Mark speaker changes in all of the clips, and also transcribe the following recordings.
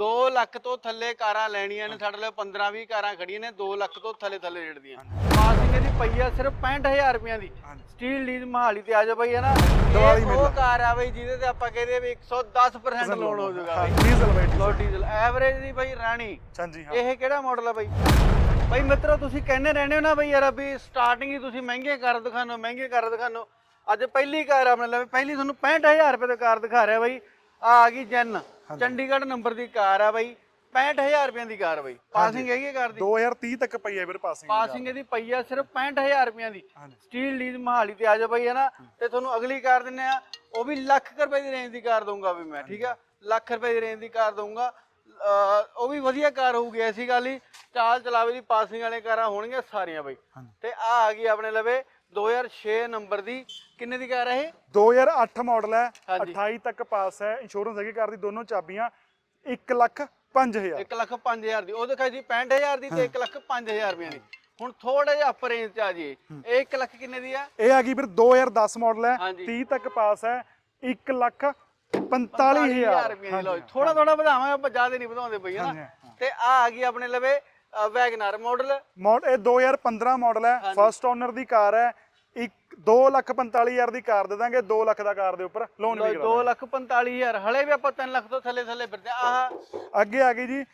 Speaker 1: 2 ਲੱਖ ਤੋਂ ਥੱਲੇ ਕਾਰਾਂ ਲੈਣੀਆਂ ਨੇ ਸਾਡੇ ਲਈ 15 20 ਕਾਰਾਂ ਖੜੀਆਂ ਨੇ 2 ਲੱਖ ਤੋਂ ਥੱਲੇ ਥੱਲੇ ਰੇਟ ਦੀਆਂ ਪਾਸਿੰਗ ਇਹਦੀ ਪਈ ਆ ਸਿਰਫ 65000 ਰੁਪਈਆਂ ਦੀ। ਸਟੀਲ ਲੀਜ਼ ਮਹਾਲੀ ਤੇ ਆ ਜਾ ਬਈ ਹੈ ਨਾ
Speaker 2: ਦੀਵਾਲੀ ਮੇਲਾ।
Speaker 1: ਉਹ ਕਾਰ ਆ ਬਈ ਜਿਹਦੇ ਤੇ ਆਪਾਂ ਕਹਿੰਦੇ ਵੀ 110% ਲੋਨ ਹੋ ਜਾਊਗਾ ਬਈ।
Speaker 2: ਡੀਜ਼ਲ ਬਾਈ
Speaker 1: ਲੋ ਡੀਜ਼ਲ ਐਵਰੇਜ ਦੀ ਬਈ ਰਾਣੀ।
Speaker 2: ਹਾਂਜੀ ਹਾਂ।
Speaker 1: ਇਹ ਕਿਹੜਾ ਮਾਡਲ ਆ ਬਈ? ਬਈ ਮਿੱਤਰੋ ਤੁਸੀਂ ਕਹਿੰਦੇ ਰਹਿੰਦੇ ਹੋ ਨਾ ਬਈ ਯਾਰ ਵੀ ਸਟਾਰਟਿੰਗ ਹੀ ਤੁਸੀਂ ਮਹਿੰਗੇ ਕਾਰ ਦਿਖਾਨੋ ਮਹਿੰਗੇ ਕਾਰ ਦਿਖਾਨੋ ਅੱਜ ਪਹਿਲੀ ਕਾਰ ਆਪਣੇ ਲਈ ਪਹਿਲੀ ਤੁਹਾਨੂੰ 65000 ਰੁਪਏ ਦੀ ਕਾਰ ਦਿਖਾ ਰਿਹਾ ਬਈ। ਆ ਆ ਗਈ ਜੈਨ। ਚੰਡੀਗੜ੍ਹ ਨੰਬਰ ਦੀ ਕਾਰ ਆ ਬਈ 65000 ਰੁਪਏ ਦੀ ਕਾਰ ਬਈ। ਪਾਸਿੰਗ ਹੈਗੀ ਹੈ ਕਾਰ ਦੀ?
Speaker 2: 2030 ਤੱਕ ਪਈ ਹੈ ਵੀਰ ਪਾਸਿੰਗ
Speaker 1: ਪਾਸਿੰਗ ਇਹਦੀ ਪਈ ਆ ਸਿਰਫ 65000 ਰੁਪਏ ਦੀ। ਸਟੀਲ ਲੀਜ਼ ਮਹਾਲੀ ਤੇ ਆ ਜਾ ਬਈ ਹੈ। ਨਾ ਤੇ ਤੁਹਾਨੂੰ ਅਗਲੀ ਕਾਰ ਦਿੰਨੇ ਆ ਉਹ ਵੀ ਲੱਖ ਰੁਪਏ ਦੀ ਰੇਂਜ ਦੀ ਕਾਰ ਦਊਂਗਾ ਵੀ ਮੈਂ ਠੀਕ ਆ? ਲੱਖ ਰੁਪਏ ਦੀ ਰੇਂਜ ਦੀ ਕਾਰ ਦਊਂਗਾ। ਉਹ ਵੀ ਵਧੀਆ ਕਾਰ ਹੋਊਗੀ ਐਸੀ ਗੱਲ ਹੀ ਚਾਲ ਚਲਾਵੇ ਦੀ ਪਾਸਿੰਗ ਵਾਲੇ ਕਾਰਾਂ ਹੋਣਗੀਆਂ ਸਾਰੀਆਂ ਬਈ। ਤੇ ਆ ਆ ਗਈ ਆਪਣੇ ਲਵੇ 2006 ਨੰਬਰ ਦੀ ਕਿੰਨੇ ਦੀ ਕਾਰ ਹੈ ਇਹ?
Speaker 2: 2008 ਮਾਡਲ ਹੈ
Speaker 1: ਹਾਂਜੀ।
Speaker 2: 28 ਤੱਕ ਪਾਸ ਹੈ ਇੰਸ਼ੋਰੈਂਸ ਹੈਗੀ ਕਾਰ ਦੀ ਦੋਨੋਂ ਚਾਬੀਆਂ 1 ਲੱਖ 5000
Speaker 1: 1 ਲੱਖ 5000 ਦੀ। ਉਹ ਦਿਖਾਈ ਸੀ 65000 ਦੀ ਤੇ 1 ਲੱਖ 5000 ਰੁਪਏ ਦੀ। ਹੁਣ ਥੋੜਾ ਜਿਹਾ ਅਪਰ ਰੇਂਜ ਚ ਆ ਜੀ ਇਹ 1 ਲੱਖ ਕਿੰਨੇ ਦੀ ਆ?
Speaker 2: ਇਹ ਆ ਗਈ ਵੀਰ 2010 ਮਾਡਲ ਹੈ
Speaker 1: ਹਾਂਜੀ।
Speaker 2: 30 ਤੱਕ ਪਾਸ ਹੈ 1 ਲੱਖ 45000
Speaker 1: ਰੁਪਏ ਦੀ ਥੋੜਾ ਥੋੜਾ ਵਧਾਵਾਂਗੇ ਆਪਾਂ ਜ਼ਿਆਦਾ ਨਹੀਂ ਵਧਾਉਂਦੇ ਹਨਾ ਤੇ ਆ ਆ ਗਈ ਆਪਣੇ ਲਵੇ ਵੈਗਨਰ ਮਾਡਲ
Speaker 2: ਮਾਡਲ ਇਹ 2015 ਮਾਡਲ ਹੈ। ਫਸਟ ਓਨਰ ਦੀ ਕਾਰ ਹੈ। 1 2 ਲੱਖ 45000 ਦੀ ਕਾਰ ਦੇ ਦਾਂਗੇ। 2 ਲੱਖ ਦਾ ਕਾਰ ਦੇ ਉੱਪਰ ਲੋਨ ਵੀ ਕਰਾ
Speaker 1: 2 ਲੱਖ 45000 ਹਲੇ ਵੀ ਆਪਾਂ 3 ਲੱਖ ਤੋਂ ਥੱਲੇ ਥੱਲੇ ਫਿਰਦੇ ਆਹ
Speaker 2: ਅੱਗੇ ਆ ਗਈ ਜੀ।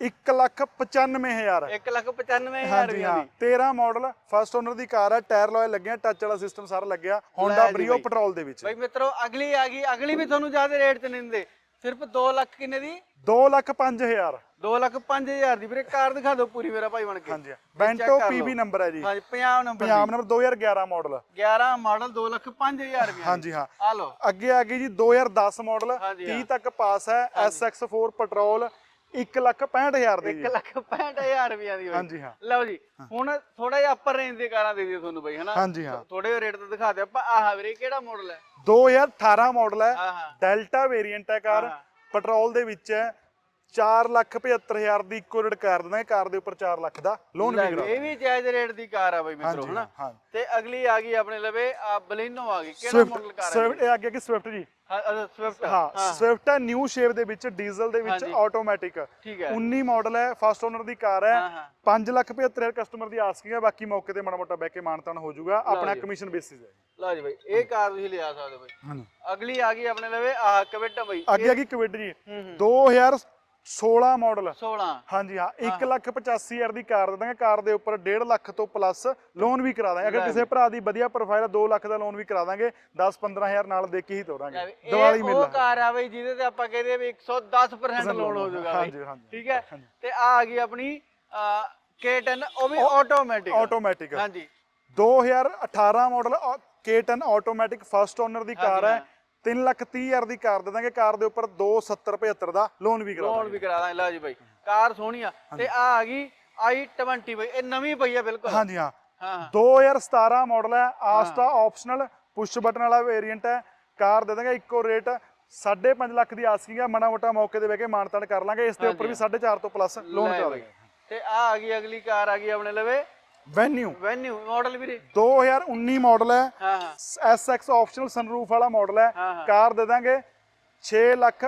Speaker 2: 1 ਲੱਖ 95000
Speaker 1: 1 ਲੱਖ 95000
Speaker 2: ਹਾਂਜੀ
Speaker 1: ਰੁਪਏ
Speaker 2: ਹਾਂ।
Speaker 1: ਦੀ
Speaker 2: 13 ਮਾਡਲ ਫਸਟ ਓਨਰ ਦੀ ਕਾਰ ਹੈ। ਟਾਇਰ ਲੋਏ ਲੱਗੇ ਆ ਟੱਚ ਵਾਲਾ ਸਿਸਟਮ ਸਾਰਾ ਲੱਗਿਆ। ਹੋਂਡਾ ਬਰੀਓ। ਪੈਟਰੋਲ ਦੇ ਵਿੱਚ।
Speaker 1: ਬਈ ਮਿੱਤਰੋ ਅਗਲੀ ਆ ਗਈ। ਅਗਲੀ ਵੀ ਤੁਹਾਨੂੰ ਜ਼ਿਆਦਾ ਰੇਟ ਤੇ ਨਹੀਂ ਦਿੰਦੇ। ਸਿਰਫ 2 ਲੱਖ ਕਿੰਨੇ ਦੀ?
Speaker 2: 2 ਲੱਖ 5000
Speaker 1: 2 ਲੱਖ 5000 ਦੀ। ਵੀਰੇ ਕਾਰ ਦਿਖਾ ਦਿਓ ਪੂਰੀ ਮੇਰਾ ਭਾਈ ਬਣ ਕੇ।
Speaker 2: ਹਾਂਜੀ। ਬੈਂਟੋ ਪੀਬੀ ਨੰਬਰ ਹੈ ਜੀ।
Speaker 1: ਹਾਂਜੀ 50 number
Speaker 2: Punjab number 2011 model
Speaker 1: 11 model 2 lakh 5000 ਰੁਪਏ
Speaker 2: ਹਾਂਜੀ ਹਾਂ।
Speaker 1: ਆ ਲਓ।
Speaker 2: ਅੱਗੇ ਆ ਗਈ ਜੀ 2010 ਮਾਡਲ
Speaker 1: ਹਾਂਜੀ,
Speaker 2: 30 ਤੱਕ ਪਾਸ ਹੈ। SX4 ਪੈਟਰੋਲ 1 ਲੱਖ 65000 ਦੀ
Speaker 1: 1 ਲੱਖ 65000 ਰੁਪਏ ਦੀ ਬਈ
Speaker 2: ਹਾਂਜੀ ਹਾਂ।
Speaker 1: ਲਓ ਜੀ ਹੁਣ ਥੋੜਾ ਜਿਹਾ ਅਪਰ ਰੇਂਜ ਦੇ ਕਾਰਾਂ ਦੇ ਦਿਓ ਤੁਹਾਨੂੰ ਬਈ ਹਨਾ?
Speaker 2: ਹਾਂਜੀ ਹਾਂ।
Speaker 1: ਥੋੜੇ ਜਿਹੇ ਰੇਟ ਤੇ ਦਿਖਾ ਦਿਓ। ਆਪਾਂ ਆਹ ਵੀਰੇ ਕਿਹੜਾ ਮਾਡਲ ਹੈ?
Speaker 2: 2018 ਮਾਡਲ ਹੈ।
Speaker 1: ਹਾਂ ਹਾਂ।
Speaker 2: ਡੈਲਟਾ ਵੇਰੀਐਂਟ ਹੈ ਕਾਰ।
Speaker 1: ਹਾਂ।
Speaker 2: ਪੈਟਰੋਲ ਦੇ ਵਿੱਚ ਹੈ। 4 ਲੱਖ 75000 ਦੀ ਇੱਕੋ ਰੇਟ ਕਰ ਦਿੰਦਾ ਕਾਰ ਦੇ ਉੱਪਰ 4 ਲੱਖ ਦਾ ਲੋਨ ਵੀ ਕਰਾ
Speaker 1: ਇਹ ਵੀ ਜਾਇਜ਼ ਰੇਟ ਦੀ ਕਾਰ ਆ ਬਈ ਮਿੱਤਰੋ ਹਨਾ? ਤੇ ਅਗਲੀ ਆ ਗਈ ਆਪਣੇ ਲਵੇ ਆ ਬਲੀਨੋ ਆ ਗਈ। ਕਿਹੜਾ ਮਾਡਲ ਕਾਰ ਹੈ
Speaker 2: ਸਵਿਫਟ ਇਹ? ਅੱਗੇ ਕਿ ਸਵਿਫਟ ਜੀ?
Speaker 1: ਸਵਿਫਟ
Speaker 2: ਹਾਂ ਸਵਿਫਟ ਹੈ ਨਿਊ ਸ਼ੇਪ ਦੇ ਵਿੱਚ ਡੀਜ਼ਲ ਦੇ ਵਿੱਚ। ਆਟੋਮੈਟਿਕ
Speaker 1: ਠੀਕ ਹੈ।
Speaker 2: 19 ਮਾਡਲ ਹੈ ਫਸਟ ਓਨਰ ਦੀ ਕਾਰ ਹੈ।
Speaker 1: ਹਾਂ ਹਾਂ।
Speaker 2: 5 ਲੱਖ 75000 ਕਸਟਮਰ ਦੀ ਆਸਕਿੰਗ ਹੈ ਬਾਕੀ ਮੌਕੇ ਤੇ ਮਾੜਾ ਮੋਟਾ ਬਹਿ ਕੇ ਮਾਨਤਾਨ ਹੋ ਜਾਊਗਾ। ਆਪਣਾ ਕਮਿਸ਼ਨ ਬੇਸਿਸ ਹੈ।
Speaker 1: ਲਓ ਜੀ ਬਈ ਇਹ ਕਾਰ ਤੁਸੀਂ ਲਿਆ ਸਕਦੇ ਬਈ। ਅਗਲੀ ਆ ਗਈ ਆਪਣੇ ਲਵੇ ਆਹ ਕਵਿਟਾ ਬਈ।
Speaker 2: ਅੱਗੇ ਆ ਗਈ ਕਵਿਡ ਜੀ।
Speaker 1: ਹੂੰ ਹੂੰ
Speaker 2: 2016 ਮਾਡਲ
Speaker 1: 16
Speaker 2: ਹਾਂਜੀ ਹਾਂ 1 ਲੱਖ 85000 ਦੀ ਕਾਰ ਦੇ ਦਾਂਗੇ। ਕਾਰ ਦੇ ਉੱਪਰ 1.5 ਲੱਖ ਤੋਂ ਪਲੱਸ ਲੋਨ ਵੀ ਕਰਾ ਦਾਂਗੇ। ਅਗਰ ਕਿਸੇ ਭਰਾ ਦੀ ਵਧੀਆ ਪ੍ਰੋਫਾਈਲ ਹੈ 2 ਲੱਖ ਦਾ ਲੋਨ ਵੀ ਕਰਾ ਦਾਂਗੇ। 10 15000 ਨਾਲ ਦੇ ਕੇ ਹੀ ਤੋਰਾਂਗੇ। ਦੀਵਾਲੀ ਮੇਲਾ।
Speaker 1: ਉਹ ਕਾਰ ਆ ਬਈ ਜਿਹਦੇ ਤੇ ਆਪਾਂ ਕਹਿੰਦੇ ਆ ਵੀ 110% ਲੋਨ ਹੋ ਜਾਊਗਾ
Speaker 2: ਹਾਂਜੀ ਹਾਂਜੀ।
Speaker 1: ਠੀਕ ਹੈ? ਤੇ ਆ ਆ ਗਈ ਆਪਣੀ K10 ਉਹ ਵੀ ਆਟੋਮੈਟਿਕ
Speaker 2: ਆਟੋਮੈਟਿਕ
Speaker 1: ਹਾਂਜੀ।
Speaker 2: 2018 model K10 automatic first owner ਦੀ ਕਾਰ ਹੈ। 3 ਲੱਖ 30000 ਦੀ ਕਾਰ ਦੇ ਦਾਂਗੇ। ਕਾਰ ਦੇ ਉੱਪਰ 270 75 ਦਾ ਲੋਨ ਵੀ ਕਰਾ
Speaker 1: ਲੋਨ
Speaker 2: ਦਾਂਗੇ।
Speaker 1: ਵੀ ਕਰਾ ਦਾਂਗੇ। ਲਓ ਜੀ ਬਈ ਕਾਰ ਸੋਹਣੀ ਆ। ਤੇ ਆ ਆ ਗਈ i20 ਬਈ। ਇਹ ਨਵੀਂ ਪਈ ਆ ਬਿਲਕੁਲ।
Speaker 2: ਹਾਂਜੀ ਹਾਂ।
Speaker 1: ਹਾਂ ਹਾਂ।
Speaker 2: 2017 ਮਾਡਲ ਹੈ। ਆਸਟਾ ਆਪਸ਼ਨਲ ਪੁਸ਼ ਬਟਨ ਵਾਲਾ ਵੇਰੀਐਂਟ ਹੈ। ਕਾਰ ਦੇ ਦਾਂਗੇ ਇੱਕੋ ਰੇਟ 5.5 ਲੱਖ ਦੀ ਆਸਕਿੰਗ ਹੈ ਮਾੜਾ ਮੋਟਾ ਮੌਕੇ ਤੇ ਬਹਿ ਕੇ ਮਾਨਤਾਨ ਕਰ ਲਾਂਗੇ। ਇਸ ਦੇ ਉੱਪਰ ਵੀ 4.5 ਤੋਂ ਪਲੱਸ ਲੋਨ
Speaker 1: ਲੈ
Speaker 2: ਕਰਾ। ਦਾਂਗੇ।
Speaker 1: ਤੇ ਆ ਆ ਗਈ ਅਗਲੀ ਕਾਰ ਆ ਗਈ ਆਪਣੇ ਲਵੇ
Speaker 2: ਵੈਨਿਊ
Speaker 1: ਵੈਨਿਊ ਮਾਡਲ ਵੀਰੇ।
Speaker 2: 2019 ਮਾਡਲ ਹੈ।
Speaker 1: ਹਾਂ ਹਾਂ।
Speaker 2: SX ਆਪਸ਼ਨਲ ਸਨਰੂਫ ਵਾਲਾ ਮਾਡਲ ਹੈ।
Speaker 1: ਹਾਂ, ਹਾਂ।
Speaker 2: ਕਾਰ ਦੇ ਦਾਂਗੇ 6 ਲੱਖ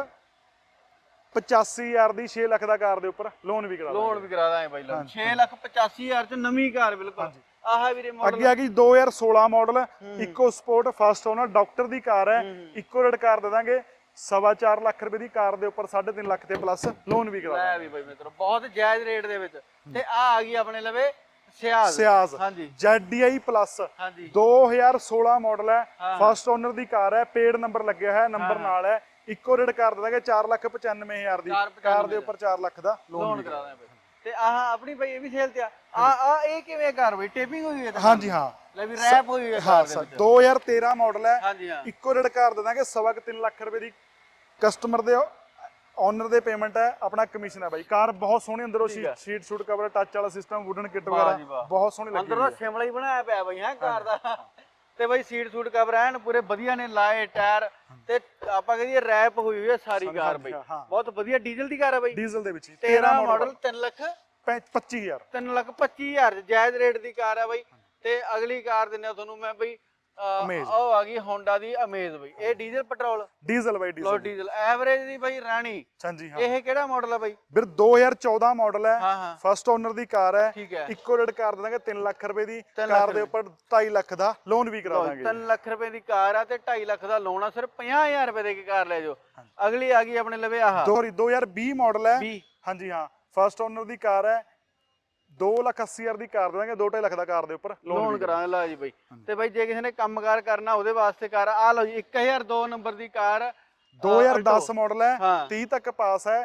Speaker 2: 85000 ਦੀ 6 ਲੱਖ ਦਾ ਕਾਰ ਦੇ ਉੱਪਰ। ਲੋਨ ਵੀ ਕਰਾ ਦਾਂਗੇ।
Speaker 1: ਲੋਨ ਵੀ ਕਰਾ ਦਾਂਗੇ ਬਾਈ ਲੋਨ 6 ਲੱਖ 85000 ਚ ਨਵੀਂ ਕਾਰ ਬਿਲਕੁਲ। ਆਹ ਵੀਰੇ ਮਾਡਲ
Speaker 2: ਅੱਗੇ ਆ ਗਈ 2016 model EcoSport first owner doctor ਦੀ ਕਾਰ ਹੈ। ਇਕੋ ਰੇਟ ਕਾਰ ਦੇ ਦਾਂਗੇ। ਸਵਾ ਚਾਰ ਲੱਖ ਰੁਪਏ ਦੀ ਕਾਰ ਦੇ ਉੱਪਰ 3.5 ਲੱਖ ਤੇ ਪਲੱਸ ਲੋਨ ਵੀ ਕਰਾ ਦਾਂਗੇ।
Speaker 1: ਲੈ ਵੀ ਬਾਈ ਮਿੱਤਰੋ ਬਹੁਤ ਜਾਇਜ਼ ਰੇਟ ਦੇ ਵਿੱਚ। ਤੇ ਆ ਆ ਗਈ ਆਪਣੇ ਲਵੇ ਸਿਆਜ਼
Speaker 2: ਸਿਆਜ਼
Speaker 1: ਹਾਂਜੀ।
Speaker 2: ZDI ਪਲੱਸ
Speaker 1: ਹਾਂਜੀ।
Speaker 2: 2016 ਮਾਡਲ ਹੈ। ਫਸਟ ਓਨਰ ਦੀ ਕਾਰ ਹੈ। ਪੇਡ ਨੰਬਰ ਲੱਗਿਆ ਹੋਇਆ ਨੰਬਰ ਨਾਲ ਹੈ। ਇਕੋ ਰੇਟ ਕਰ ਦੇ ਦਾਂਗੇ 4,95,000 ਦੀ। ਕਾਰ ਦੇ ਉੱਪਰ 4 ਲੱਖ ਦਾ ਲੋਨ
Speaker 1: ਕਰਾ ਦਾਂਗੇ ਬਾਈ ਤੇ ਆਹ ਆਪਣੀ ਬਾਈ ਇਹ ਵੀ ਸੇਲ ਤੇ ਆ। ਆ ਇਹ ਕਿਵੇਂ ਕਾਰ ਬਈ? ਟੇਪਿੰਗ ਹੋਈ ਹੈ
Speaker 2: ਹਾਂਜੀ ਹਾਂ।
Speaker 1: ਲੈ ਵੀ ਰੈਪ ਹੋਈ ਹੈ
Speaker 2: ਹਾਂ
Speaker 1: ਕਾਰ ਦੇ ਵਿੱਚ।
Speaker 2: 2013 ਮਾਡਲ ਹੈ।
Speaker 1: ਹਾਂਜੀ ਹਾਂ।
Speaker 2: ਇੱਕੋ ਰੇਟ ਕਰ ਦੇ ਦਾਂਗੇ। ਸਵਾ ਕੁ ਤਿੰਨ ਲੱਖ ਰੁਪਏ ਦੀ ਕਸਟਮਰ ਦੇ ਓਨਰ ਦੇ ਪੇਮੈਂਟ ਹੈ ਆਪਣਾ ਕਮਿਸ਼ਨ ਹੈ ਬਾਈ। ਕਾਰ ਬਹੁਤ ਸੋਹਣੀ ਅੰਦਰੋਂ ਸ਼ੀਟ ਸ਼ੂਟ ਕਵਰ ਟੱਚ ਵਾਲਾ ਸਿਸਟਮ ਵੁਡਨ ਕਿੱਟ ਵਗੈਰਾ। ਬਹੁਤ ਸੋਹਣੀ ਲੱਗੀ
Speaker 1: ਅੰਦਰੋਂ ਸ਼ਿਮਲਾ ਹੀ ਬਣਾਇਆ ਪਿਆ ਬਈ ਹੈ ਕਾਰ ਦਾ। ਤੇ ਬਈ ਸੀਟ ਸੂਟ ਕਵਰ ਐਨ ਪੂਰੇ ਵਧੀਆ ਨੇ ਲਾਏ ਟਾਇਰ। ਤੇ ਆਪਾਂ ਕਹਿੰਦੇ ਰੈਪ ਹੋਈ ਹੋਈ ਹੈ ਸਾਰੀ ਕਾਰ ਬਈ। ਬਹੁਤ ਵਧੀਆ ਡੀਜ਼ਲ ਦੀ ਕਾਰ ਹੈ ਬਈ।
Speaker 2: ਡੀਜ਼ਲ ਦੇ ਵਿੱਚ ਹੀ
Speaker 1: 13 ਮਾਡਲ 3 ਲੱਖ
Speaker 2: 25000
Speaker 1: 3 ਲੱਖ 25000 ਜਾਇਜ਼ ਰੇਟ ਦੀ ਕਾਰ ਹੈ ਬਈ। ਤੇ ਅਗਲੀ ਕਾਰ ਦਿੰਨੇ ਤੁਹਾਨੂੰ ਮੈਂ ਬਈ ਅਹ,
Speaker 2: Amaze।
Speaker 1: ਉਹ ਆ ਗਈ ਹੋਂਡਾ ਦੀ ਅਮੇਜ਼ ਬਈ। ਇਹ ਡੀਜ਼ਲ ਪੈਟਰੋਲ
Speaker 2: ਡੀਜ਼ਲ ਬਾਈ
Speaker 1: ਲੋ
Speaker 2: ਡੀਜ਼ਲ
Speaker 1: ਡੀਜ਼ਲ ਐਵਰੇਜ ਦੀ ਬਈ ਰਾਣੀ।
Speaker 2: ਹਾਂਜੀ ਹਾਂ।
Speaker 1: ਇਹ ਕਿਹੜਾ ਮਾਡਲ ਆ ਬਈ?
Speaker 2: ਵੀਰ 2014 ਮਾਡਲ ਹੈ।
Speaker 1: ਹਾਂ ਹਾਂ।
Speaker 2: ਫਸਟ ਓਨਰ ਦੀ ਕਾਰ ਹੈ।
Speaker 1: ਠੀਕ ਹੈ।
Speaker 2: ਇੱਕੋ ਰੇਟ ਕਰ ਦੇਵਾਂਗੇ 3 ਲੱਖ ਰੁਪਏ ਦੀ।
Speaker 1: ਤਿੰਨ ਲੱਖ
Speaker 2: ਕਾਰ ਦੇ ਉੱਪਰ 2.5 ਲੱਖ ਦਾ ਲੋਨ ਵੀ ਕਰਾ ਦਾਂਗੇ।
Speaker 1: ਤਿੰਨ ਲੱਖ ਰੁਪਏ ਦੀ ਕਾਰ ਆ ਤੇ 2.5 ਲੱਖ ਦਾ ਲੋਨ ਆ। ਸਿਰਫ 50000 ਰੁਪਏ ਦੇ ਕੇ ਕਾਰ ਲੈ ਜਾਓ। ਅਗਲੀ ਆ ਗਈ ਆਪਣੇ ਲਵੇ ਆਹ।
Speaker 2: ਦੋ 2020 ਮਾਡਲ ਹੈ।
Speaker 1: 20
Speaker 2: ਹਾਂਜੀ ਹਾਂ। ਫਸਟ ਓਨਰ ਦੀ ਕਾਰ ਹੈ। 2 ਲੱਖ 80 ਹਜ਼ਾਰ ਦੀ ਕਾਰ ਦੇ ਦਾਂਗੇ 2.5 ਲੱਖ ਦਾ ਕਾਰ ਦੇ ਉੱਪਰ।
Speaker 1: ਲੋਨ ਕਰਾਂ ਲਾ ਜੀ ਬਈ। ਤੇ ਬਈ ਜੇ ਕਿਸੇ ਨੇ ਕੰਮਕਾਰ ਕਰਨਾ ਉਹਦੇ ਵਾਸਤੇ ਕਾਰ ਆ। ਲਓ ਜੀ 1002 ਨੰਬਰ ਦੀ ਕਾਰ ਅ,
Speaker 2: 2010
Speaker 1: Alto।
Speaker 2: ਮਾਡਲ ਹੈ
Speaker 1: ਹਾਂ।
Speaker 2: 30 ਤੱਕ ਪਾਸ ਹੈ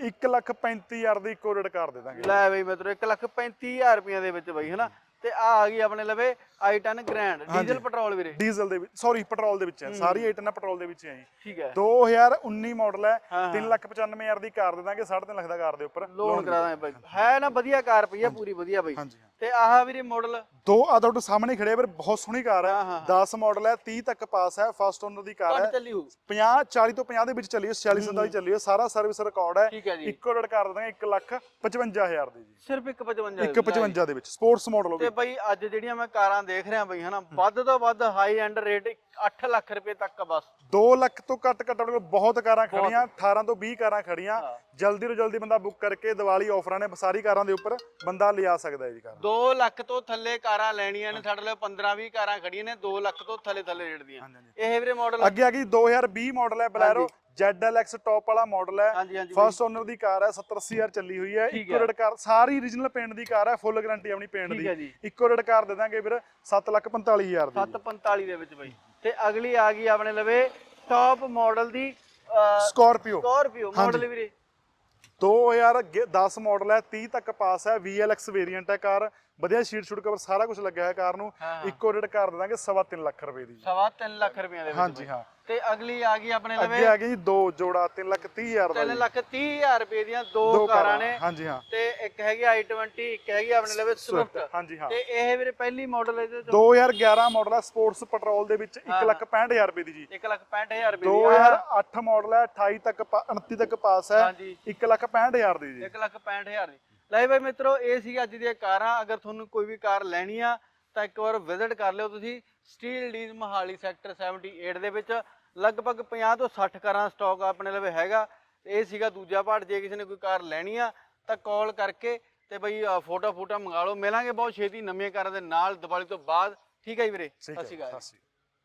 Speaker 2: 1 ਲੱਖ 35 ਹਜ਼ਾਰ ਦੀ ਇੱਕੋ ਰੇਟ ਕਰ ਦੇ ਦਾਂਗੇ।
Speaker 1: ਲੈ ਬਈ ਮਿੱਤਰੋ 1 ਲੱਖ 35000 ਰੁਪਈਆ ਦੇ ਵਿੱਚ ਬਈ ਹਨਾ? ਤੇ ਆ ਆ ਗਈ ਆਪਣੇ ਲਵੇ i10 ਗ੍ਰੈਂਡ ਡੀਜ਼ਲ ਪੈਟਰੋਲ ਵੀਰੇ।
Speaker 2: ਡੀਜ਼ਲ ਦੇ ਵਿੱਚ ਸੌਰੀ ਪੈਟਰੋਲ ਦੇ ਵਿੱਚ ਹੈ। ਸਾਰੀ ਆਈਟਮ ਨਾ ਪੈਟਰੋਲ ਦੇ ਵਿੱਚ ਹੈ ਜੀ।
Speaker 1: ਠੀਕ ਹੈ।
Speaker 2: 2019 ਮਾਡਲ ਹੈ।
Speaker 1: ਹਾਂ,
Speaker 2: 3 ਲੱਖ 95 ਹਜ਼ਾਰ ਦੀ ਕਾਰ ਦੇ ਦਾਂਗੇ 3.5 ਲੱਖ ਦਾ ਕਾਰ ਦੇ ਉੱਪਰ।
Speaker 1: ਲੋਨ ਕਰਾ ਦਾਂਗੇ ਬਈ। ਹੈ ਨਾ ਵਧੀਆ ਕਾਰ ਪਈ ਆ ਪੂਰੀ ਵਧੀਆ ਬਈ।
Speaker 2: ਹਾਂ।
Speaker 1: ਤੇ ਆਹ ਵੀਰੇ ਮਾਡਲ
Speaker 2: ਦੋ ਆ ਤੁਹਾਡੇ ਸਾਹਮਣੇ ਖੜੇ ਵੀਰ ਬਹੁਤ ਸੋਹਣੀ ਕਾਰ ਹੈ।
Speaker 1: ਹਾਂ, ਹਾਂ,
Speaker 2: 10 ਮਾਡਲ ਹੈ 30 ਤੱਕ ਪਾਸ ਹੈ ਫਸਟ ਓਨਰ ਦੀ ਕਾਰ ਹੈ।
Speaker 1: ਚੱਲੀ ਹੋ
Speaker 2: 50 40 ਤੋਂ 50 ਦੇ ਵਿੱਚ ਚੱਲੀ ਹੈ। 46 47 ਚੱਲੀ ਹੈ ਸਾਰਾ ਸਰਵਿਸ ਰਿਕਾਰਡ ਹੈ।
Speaker 1: ਹੈ
Speaker 2: ਇੱਕੋ ਰੇਟ ਕਰ ਦਾਂਗੇ 1 ਲੱਖ 55 ਹਜ਼ਾਰ ਦੀ ਜੀ।
Speaker 1: ਸਿਰਫ 155
Speaker 2: 1 55 ਦੇ ਵਿੱਚ। ਸਪੋਰਟਸ ਮਾਡਲ ਹੋ
Speaker 1: ਤੇ ਬਈ ਅੱਜ ਜਿਹੜੀਆਂ ਮੈਂ ਕਾਰਾਂ ਦੇਖ ਰਿਹਾ ਬਈ ਹਨਾ ਵੱਧ ਤੋਂ ਵੱਧ ਹਾਈ ਐਂਡ ਰੇਟ 8 ਲੱਖ ਰੁਪਏ ਤੱਕ ਬਸ।
Speaker 2: 2 ਲੱਖ ਤੋਂ ਘੱਟ ਘੱਟ ਆਪਣੇ ਕੋਲ ਬਹੁਤ ਕਾਰਾਂ ਖੜੀਆਂ 18 ਤੋਂ 20 ਕਾਰਾਂ ਖੜੀਆਂ। ਜਲਦੀ ਤੋਂ ਜਲਦੀ ਬੰਦਾ ਬੁੱਕ ਕਰਕੇ ਦੀਵਾਲੀ ਆਫਰਾਂ ਨੇ ਸਾਰੀ ਕਾਰਾਂ ਦੇ ਉੱਪਰ ਬੰਦਾ ਲਿਆ ਸਕਦਾ ਹੈ ਜੀ ਕਾਰ।
Speaker 1: 2 ਲੱਖ ਤੋਂ ਥੱਲੇ ਕਾਰਾਂ ਲੈਣੀਆਂ ਨੇ ਸਾਡੇ ਲਈ 15 20 ਕਾਰਾਂ ਖੜੀਆਂ ਨੇ 2 ਲੱਖ ਤੋਂ ਥੱਲੇ ਥੱਲੇ ਰੇਟ ਦੀਆਂ। ਇਹ ਵੀਰੇ ਮਾਡਲ
Speaker 2: ਅੱਗੇ ਆ ਗਈ 2020 ਮਾਡਲ ਹੈ ਬਲੈਰੋ। ZLX ਟੌਪ ਵਾਲਾ ਮਾਡਲ ਹੈ। ਫਸਟ ਓਨਰ ਦੀ ਕਾਰ ਹੈ 70 80 ਹਜ਼ਾਰ ਚੱਲੀ ਹੋਈ ਹੈ। ਇੱਕੋ। ਰੇਟ ਕਾਰ ਸਾਰੀ origignal ਪੇਂਟ ਦੀ ਕਾਰ ਹੈ ਫੁੱਲ ਗਾਰੰਟੀ ਆਪਣੀ ਪੇਂਟ ਦੀ। ਇੱਕੋ ਰੇਟ ਕਾਰ ਦੇ ਦਾਂਗੇ ਵੀਰ 7 ਲੱਖ 45 ਹਜ਼ਾਰ ਦੀ।
Speaker 1: 745 ਦੇ ਵਿੱਚ ਬਈ। ਤੇ ਅਗਲੀ ਆ ਗਈ ਆਪਣੇ ਲਵੇ ਟੌਪ ਮਾਡਲ ਦੀ
Speaker 2: ਸਕਾਰਪੀਓ
Speaker 1: ਸਕਾਰਪੀਓ ਮਾਡਲ ਵੀਰੇ।
Speaker 2: 2010 ਮਾਡਲ ਹੈ 30 ਤੱਕ ਪਾਸ ਹੈ VLX ਵੇਰੀਐਂਟ ਹੈ ਕਾਰ। ਵਧੀਆ ਸ਼ੀਟ ਸ਼ੂਟ ਕਵਰ ਸਾਰਾ ਕੁਝ ਲੱਗਿਆ ਹੈ ਕਾਰ ਨੂੰ।
Speaker 1: ਹਾਂ।
Speaker 2: ਇੱਕੋ ਰੇਟ ਕਰ ਦੇ ਦਾਂਗੇ 3.5 ਲੱਖ ਰੁਪਏ ਦੀ
Speaker 1: ਸਵਾ 3 ਲੱਖ ਰੁਪਏ ਦੇ ਵਿੱਚ
Speaker 2: ਹਾਂਜੀ ਹਾਂ।
Speaker 1: ਤੇ ਅਗਲੀ ਆ ਗਈ ਆਪਣੇ ਲਵੇ।
Speaker 2: ਅੱਗੇ ਆ ਗਈ ਜੀ ਦੋ ਜੋੜਾ 3 ਲੱਖ 30 ਹਜ਼ਾਰ ਦਾ
Speaker 1: 3
Speaker 2: ਜੀ।
Speaker 1: ਲੱਖ 30 ਹਜ਼ਾਰ ਰੁਪਏ ਦੀਆਂ ਦੋ ਕਾਰਾਂ ਨੇ।
Speaker 2: ਹਾਂਜੀ ਹਾਂ।
Speaker 1: ਤੇ ਇੱਕ ਹੈਗੀ i20 ਇੱਕ ਹੈਗੀ ਆਪਣੇ ਲਵੇ ਸਵਿਫਟ
Speaker 2: ਹਾਂਜੀ ਹਾਂ।
Speaker 1: ਤੇ ਇਹ ਵੀਰੇ ਪਹਿਲੀ ਮਾਡਲ ਇਹਦੇ ਤੋਂ।
Speaker 2: 2011 ਮਾਡਲ ਹੈ ਸਪੋਰਟਸ ਪੈਟਰੋਲ ਦੇ ਵਿੱਚ 1 ਲੱਖ 65 ਹਜ਼ਾਰ ਰੁਪਏ ਦੀ ਜੀ।
Speaker 1: 1 ਲੱਖ 65000 ਰੁਪਏ ਦੀ ਆ।
Speaker 2: 2008 ਮਾਡਲ ਹੈ 28 ਤੱਕ ਪਾ- 29 ਤੱਕ ਪਾਸ ਹੈ
Speaker 1: ਹਾਂਜੀ।
Speaker 2: 1 ਲੱਖ 65 ਹਜ਼ਾਰ ਦੀ ਜੀ।
Speaker 1: 1 ਲੱਖ 65000 ਦੀ। ਲੈ ਬਈ ਮਿੱਤਰੋ ਇਹ ਸੀ ਅੱਜ ਦੀਆਂ ਕਾਰਾਂ। ਅਗਰ ਤੁਹਾਨੂੰ ਕੋਈ ਵੀ ਕਾਰ ਲੈਣੀ ਆ ਤਾਂ ਇੱਕ ਵਾਰ ਵਿਜ਼ਿਟ ਕਰ ਲਿਓ ਤੁਸੀਂ ਸਟੀਲ ਡੀਜ਼ ਮਹਾਲੀ ਸੈਕਟਰ 78 ਦੇ ਵਿੱਚ। ਲਗਭਗ 50 ਤੋਂ 60 ਕਾਰਾਂ ਸਟਾਕ ਆਪਣੇ ਲਵੇ ਹੈਗਾ। ਇਹ ਸੀਗਾ ਦੂਜਾ ਪਾਰਟ ਜੇ ਕਿਸੇ ਨੇ ਕੋਈ ਕਾਰ ਲੈਣੀ ਆ ਤਾਂ ਕਾਲ ਕਰਕੇ ਤੇ ਬਈ ਫੋਟੋ ਫੋਟੋ ਮੰਗਾ ਲਓ। ਮਿਲਾਂਗੇ ਬਹੁਤ ਛੇਤੀ ਨਵੀਆਂ ਕਾਰਾਂ ਦੇ ਨਾਲ ਦੀਵਾਲੀ ਤੋਂ ਬਾਅਦ। ਠੀਕ ਹੈ ਜੀ ਵੀਰੇ?
Speaker 2: ਸਤਿ ਸ਼੍ਰੀ ਅਕਾਲ।